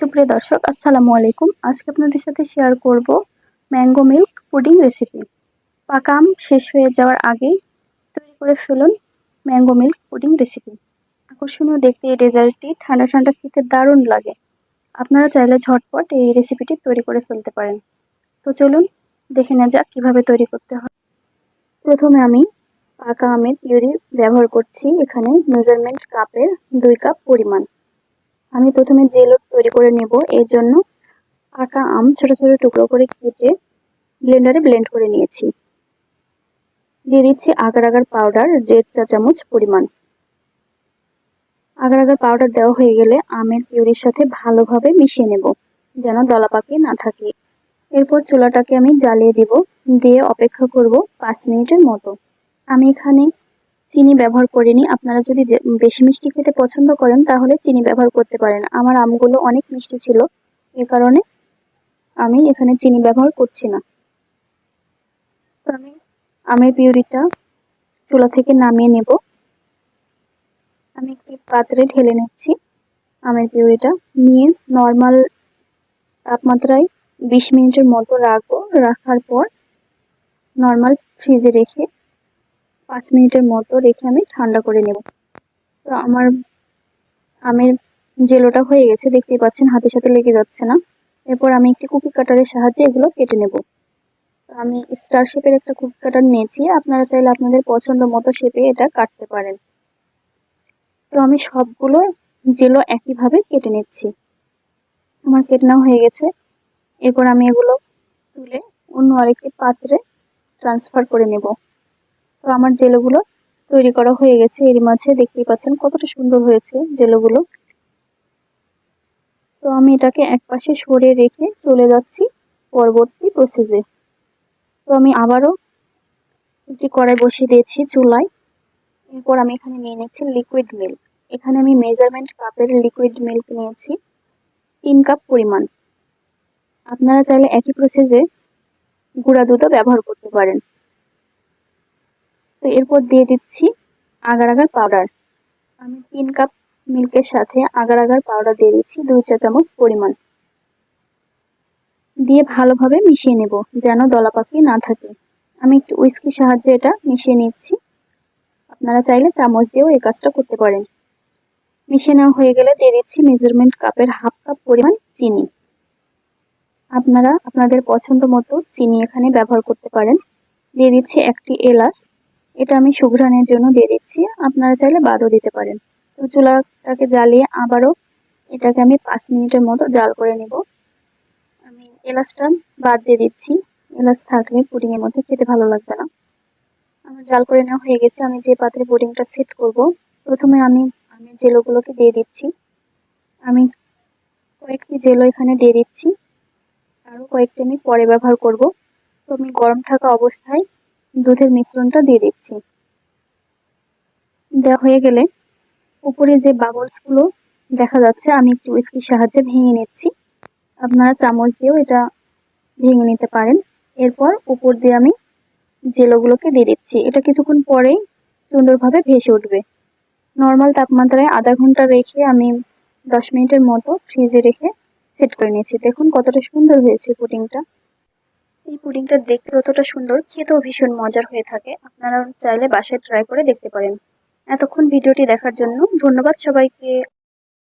সুপ্রিয় দর্শক, আসসালামু আলাইকুম। আজকে আপনাদের সাথে শেয়ার করব ম্যাঙ্গো মিল্ক পুডিং রেসিপি পাকা আম শেষ হয়ে যাওয়ার আগেই তৈরি করে ফেলুন ম্যাঙ্গো মিল্ক পুডিং রেসিপি আকর্ষণীয় দেখতে এই ডেজার্টটি ঠান্ডা ঠান্ডা খেতে দারুণ লাগে। আপনারা চাইলে ঝটপট এই রেসিপিটি তৈরি করে ফেলতে পারেন। তো চলুন দেখে নেওয়া যাক কীভাবে তৈরি করতে হয়। প্রথমে আমি পাকা আমের পিউরি ব্যবহার করছি এখানে মেজারমেন্ট কাপের দুই কাপ পরিমাণ। আমি প্রথমে জেলো তৈরি করে নেব, এর জন্য পাকা আম ছোট ছোট টুকরো করে কেটে ব্লেন্ডারে ব্লেন্ড করে নিয়েছি। দিয়ে দিচ্ছি আগার আগার পাউডার দেড় চা চামচ পরিমাণ। আগার আগার পাউডার দেওয়া হয়ে গেলে আমের পিউরির সাথে ভালোভাবে মিশিয়ে নেব, যেন দলা পাকিয়ে না থাকে। এরপর চুলাটাকে আমি জ্বালিয়ে দিব, দিয়ে অপেক্ষা করব পাঁচ মিনিটের মতো। আমি এখানে চিনি ব্যবহার করিনি। আপনারা যদি বেশি মিষ্টি খেতে পছন্দ করেন, তাহলে চিনি ব্যবহার করতে পারেন। আমার আমগুলো অনেক মিষ্টি ছিল। এ কারণে আমি এখানে চিনি ব্যবহার করছি না। আমি আমের পিউরিটা চুলা থেকে নামিয়ে নেব। আমি একটি পাত্রে ঢেলে নিচ্ছি আমের পিউরিটা। নিয়ে নর্মাল তাপমাত্রায় বিশ মিনিটের মতো রাখব। রাখার পর নর্মাল ফ্রিজে রেখে পাঁচ মিনিটের মতো রেখে আমি ঠান্ডা করে নেব। তো আমার আমের জেলোটা হয়ে গেছে, দেখতেই পাচ্ছেন, হাতের সাথে লেগে যাচ্ছে না। এরপর আমি একটি কুকি কাটারের সাহায্যে এগুলো কেটে নেব। আমি স্টার শেপের একটা কুকি কাটার নিয়েছি। আপনারা চাইলে আপনাদের পছন্দ মতো শেপে এটা কাটতে পারেন। তো আমি সবগুলো জেলো একইভাবে কেটে নিচ্ছি। আমার কেটনাও হয়ে গেছে। এরপর আমি এগুলো তুলে অন্য আরেকটি পাত্রে ট্রান্সফার করে নেব। তো আমার জেলোগুলো তৈরি করা হয়ে গেছে। এর মাঝে দেখতেই পাচ্ছেন কতটা সুন্দর হয়েছে জেলোগুলো। তো আমি এটাকে এক পাশে সরে রেখে চলে যাচ্ছি পরবর্তী প্রসেসে তো আমি আবারও একটি কড়াই বসিয়ে দিয়েছি চুলায়। এরপর আমি এখানে নিয়ে নিচ্ছি লিকুইড মিল্ক এখানে আমি মেজারমেন্ট কাপের লিকুইড মিল্ক নিয়েছি, তিন কাপ পরিমাণ। আপনারা চাইলে একই প্রসেসে গুঁড়া দুধও ব্যবহার করতে পারেন। তো এরপর দিয়ে দিচ্ছি আগার আগার পাউডার আমি তিন কাপ মিল্কের সাথে আগার আগার পাউডার দিয়ে দিচ্ছি দুই চা চামচ পরিমাণ। দিয়ে ভালোভাবে মিশিয়ে নেব যেন দলা পাখি না থাকে। আমি একটু উইস্কির সাহায্যে এটা মিশিয়ে নিচ্ছি। আপনারা চাইলে চামচ দিয়েও এই কাজটা করতে পারেন। মিশিয়ে নেওয়া হয়ে গেলে দিয়ে দিচ্ছি মেজারমেন্ট কাপের হাফ কাপ পরিমাণ চিনি। আপনারা আপনাদের পছন্দ মতো চিনি এখানে ব্যবহার করতে পারেন। দিয়ে দিচ্ছি একটি এলাচ। এটা আমি সুঘ্রাণের জন্য দিয়ে দিচ্ছি। আপনারা চাইলে বাদও দিতে পারেন। তো চুলাটাকে জ্বালিয়ে আবারও এটাকে আমি পাঁচ মিনিটের মতো জাল করে নেব। আমি এলাচটা বাদ দিয়ে দিচ্ছি। এলাচ থাকলে পুডিংয়ের মধ্যে খেতে ভালো লাগবে না। আমার জাল করে নেওয়া হয়ে গেছে। আমি যে পাত্রে পুডিংটা সেট করব, প্রথমে আমি আমি জেলোগুলোকে দিয়ে দিচ্ছি। আমি কয়েকটি জেলো এখানে দিয়ে দিচ্ছি। আরও কয়েকটি আমি পরে ব্যবহার করব। তো আমি গরম থাকা অবস্থায় দুধের মিশ্রণটা দিয়ে দিচ্ছি। দেওয়া হয়ে গেলে উপরে যে বাবলসগুলো দেখা যাচ্ছে, আমি একটু উইস্কির সাহায্যে ভেঙে নিচ্ছি। আপনারা চামচ দিয়েও এটা ভেঙে নিতে পারেন। এরপর উপর দিয়ে আমি জেলোগুলোকে দিয়ে দিচ্ছি। এটা কিছুক্ষণ পরেই সুন্দরভাবে ভেসে উঠবে। নর্মাল তাপমাত্রায় আধা ঘণ্টা রেখে আমি দশ মিনিটের মতো ফ্রিজে রেখে সেট করে নিয়েছি। দেখুন কতটা সুন্দর হয়েছে পুডিংটা এই পুডিংটা দেখতে যতটা সুন্দর, খেতেও ভীষণ মজার হয়ে থাকে। আপনারা চাইলে বাসায় ট্রাই করে দেখতে পারেন। এতক্ষণ ভিডিওটি দেখার জন্য ধন্যবাদ সবাইকে।